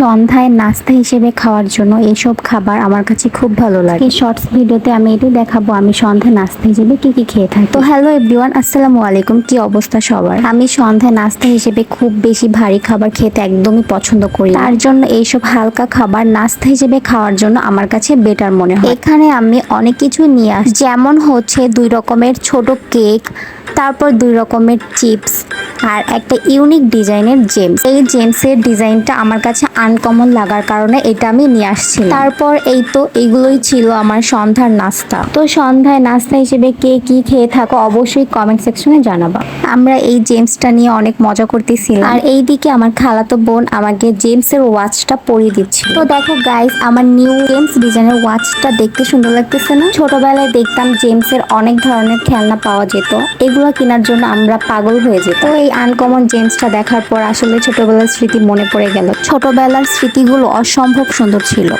সন্ধ্যায় নাস্তা হিসেবে খাওয়ার জন্য এসব খাবার আমার কাছে খুব ভালো লাগে। এই শর্টস ভিডিওতে আমি এটাই দেখাবো আমি সন্ধ্যায় নাস্তা হিসেবে কি কি খেয়ে থাকি। তো হ্যালো এভরিওয়ান আসসালামু আলাইকুম। কি অবস্থা সবার? আমি সন্ধ্যায় নাস্তা হিসেবে খুব বেশি ভারী খাবার খেতে একদমই পছন্দ করি। তার জন্য এইসব হালকা খাবার নাস্তা হিসেবে খাওয়ার জন্য আমার কাছে বেটার মনে হয়। এখানে আমি অনেক কিছু নিয়ে আসি যেমন হচ্ছে দুই রকমের ছোট কেক তারপর দুই রকমের চিপস আর একটা ইউনিক ডিজাইনের জেমস এই জেমসের ডিজাইনটা আমার কাছে আনকমন লাগার কারণে এটা আমি নিয়ে আসছি তারপর এই তো এগুলোই ছিল আমার সন্ধ্যার নাস্তা। তো সন্ধ্যায় নাস্তা হিসেবে কে কি খেয়ে থাকো অবশ্যই কমেন্ট সেকশনে জানাবা। আমরা এই জেমসটা নিয়ে অনেক মজা করতেছিলাম। আর এইদিকে আমার খালাতো বোন আমাকে জেমসের ওয়াচটা পরিয়ে দিচ্ছিল তো দেখো গাইস আমার নিউ জেমস ডিজাইনের ওয়াচটা দেখতে সুন্দর লাগতেছে না? ছোটবেলায় দেখতাম জেমসের অনেক ধরনের খেলনা পাওয়া যেত। এগুলো কেনার জন্য আমরা পাগল হয়ে যেত তো এই আনকমন জেমসটা দেখার পর আসলে ছোটবেলার স্মৃতি মনে পড়ে গেল। ছোটবেলার স্মৃতিগুলো অসম্ভব সুন্দর ছিল।